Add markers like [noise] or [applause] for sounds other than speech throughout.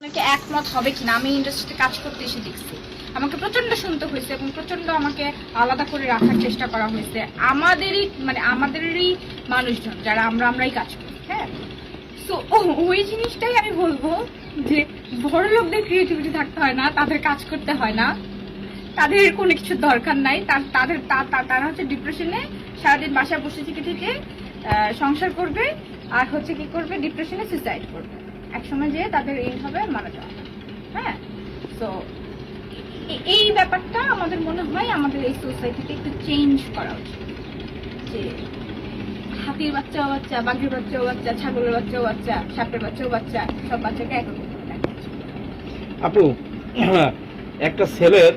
আপনাকে একমত হবে কিনা? আমি ইন্ডাস্ট্রিতে কাজ করতে এসে দেখছি। আমাকে প্রচণ্ড শুনতে হয়েছে এবং প্রচণ্ড আমাকে আলাদা করে রাখার চেষ্টা করা হয়েছে। আমাদেরই মানে আমাদেরই মানুষজন, যারা আমরা আমরাই কাজ করি হ্যাঁ? তো ওই জিনিসটাই আমি বলব যে, বড় লোকদের ক্রিয়েটিভিটি থাকতে হয় না, তাদের কাজ করতে হয় না। তাদের কোনো কিছু দরকার নাই। তাদের তারা হচ্ছে ডিপ্রেশনে সারাদিন বাসায় বসে থেকে থেকে সংসার করবে, আর হচ্ছে কি করবে? ডিপ্রেশনে সুইসাইড করবে। একসময় যেয়ে তাদের এই হবে মারা যাওয়া। হ্যাঁ? তো এই ব্যাপারটা আমাদের মনে হয় আমাদের এই সোসাইটিতে একটু চেঞ্জ করা উচিত। যে হাতির বাচ্চাও বাচ্চা বাঘের বাচ্চাও বাচ্চা ছাগলের বাচ্চাও বাচ্চা সাপের বাচ্চাও বাচ্চা সব বাচ্চাকে একরকম করে আপু [clears throat] একটা ছেলের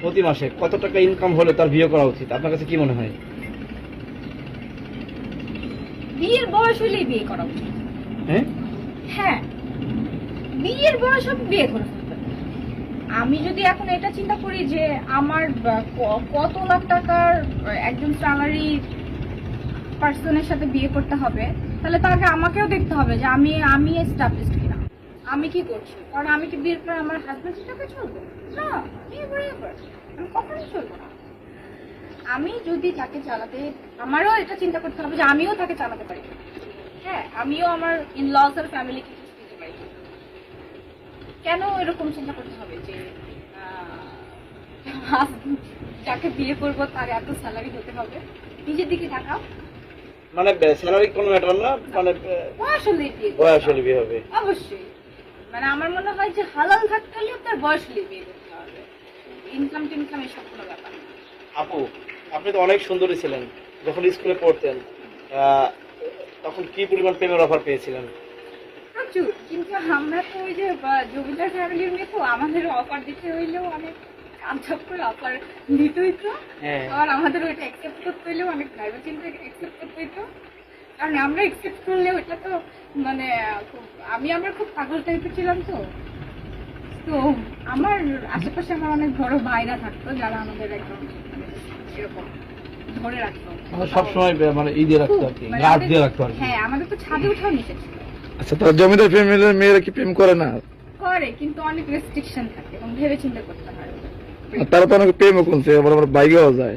প্রতি মাসে কত টাকা ইনকাম হলে তার বিয়ে করা উচিত? আপনার কাছে কি মনে হয়? বিয়ের বয়স হলেই বিয়ে করা উচিত। হ্যাঁ? হ্যাঁ বিয়ের বয়স হবে বিয়ে করে আমি যদি এখন এটা চিন্তা করি যে আমার কত লাখ টাকার একজন স্যালারি পার্সনের সাথে বিয়ে করতে হবে, তাহলে আগে আমাকেও দেখতে হবে যে আমি আমি এস্টাবলিশড কিনা। আমি কি করছি? কারণ আমি কি বিয়ের পর আমার হাজবেন্ডের সাথে চলবো? না, বিয়ে করে আমি কখনোই চলবো না। আমি যদি তাকে চালাতে, আমারও এটা চিন্তা করতে হবে যে আমিও তাকে চালাতে পারি। হ্যাঁ আমিও আমার ইন লস আর ফ্যামিলিকে কিছু দিতে পারি। কেন এরকম চিন্তা করতে হবে যে যাকে বিয়ে করব তার এত স্যালারি হতে হবে? নিজের দিকে তাকাও। মানে স্যালারি কোনো ম্যাটার না মানে বয়স হলেই বিয়ে বয়স হলে হবে। বিয়ে হবে। অবশ্যই। মানে আমার মনে হয় যে হালাল থাকতে হলে আপনার বয়স হলে বিয়ে করতে হবে। ইনকাম টিনকাম এসব কোনো ব্যাপার আপু আপনি তো অনেক সুন্দরী ছিলেন যখন স্কুলে পড়তেন। তখন কি পরিমাণ প্রেমের অফার পেয়েছিলেন? প্রচুর কিন্তু আমরা তো ওই যে জমিদার ফ্যামিলির মেয়ে তো আমাদের অফার দিতে হইলেও অনেক করে অফার দিতে হইতো হ্যাঁ। আর আমাদের ওইটা অ্যাকসেপ্ট করতে হইলেও অনেক চিন্তা অ্যাকসেপ্ট করতে হইতো। কারণ আমরা অ্যাকসেপ্ট করলে ওইটা তো মানে খুব- আমি আমরা খুব পাগল টাইপের ছিলাম তো। তো আমার আশেপাশে আমার অনেক বড় ভাইরা থাকতো যারা আমাদের একদম এরকম। ধরে রাখতো। মানে মানে ই দিয়ে রাখতো আর কি গাছ দিয়ে রাখতো আর কি। হ্যাঁ আমাদের তো ছাদে উঠাও নিষেধ আচ্ছা তার জমিদার ফ্যামিলির মেয়েরা কি প্রেম করে না? করে কিন্তু অনেক রেস্ট্রিকশন থাকে এবং ভেবে চিন্তা করতে হয়। তারা তো অনেক প্রেমও করছে আবার আমার বাইকেও যায়।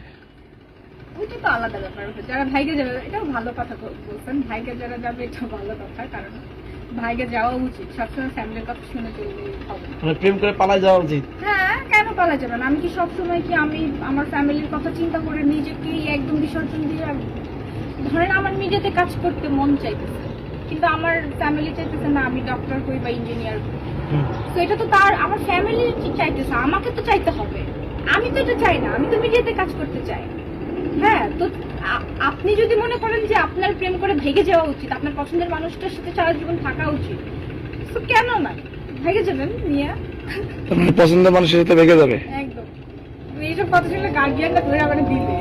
ওইটা তো আলাদা ব্যাপার যারা ভাইকে যাবে এটাও ভালো কথা বলছেন। ভাইকে যারা যাবে এটা ভালো কথা কারণ ভাইকে যাওয়া উচিত। সবসময় ফ্যামিলির কথা শুনে চললে মানে প্রেম করে পালায় যাওয়া উচিত? হ্যাঁ কেন পালা যাবে না? আমি কি সবসময় কি আমি আমার ফ্যামিলির কথা চিন্তা করে নিজেকে একদম বিসর্জন দিয়ে রাখব? ধরেন আমার নিজেতে কাজ করতে মন চাইতেছে কিন্তু আমার ফ্যামিলি চাইতেছে না আমি ডক্টর হই বা ইঞ্জিনিয়ার তো এটা তো তার আমার ফ্যামিলি চাইতেছে আমাকে তো চাইতে হবে। আমি তো এটা চাই না আমি তো মিডিয়াতে কাজ করতে চাই। হ্যাঁ তো আপনি যদি মনে করেন যে আপনার প্রেম করে ভেঙে যাওয়া উচিত আপনার পছন্দের মানুষটার সাথে সারা জীবন থাকা উচিত তো কেন না? ভেগে যাবেন নিয়ে তার মানে পছন্দের মানুষের সাথে ভেঙে যাবে। একদম। এইসব কথা শুনলে গার্জিয়ানরা ধরে আবার দিবে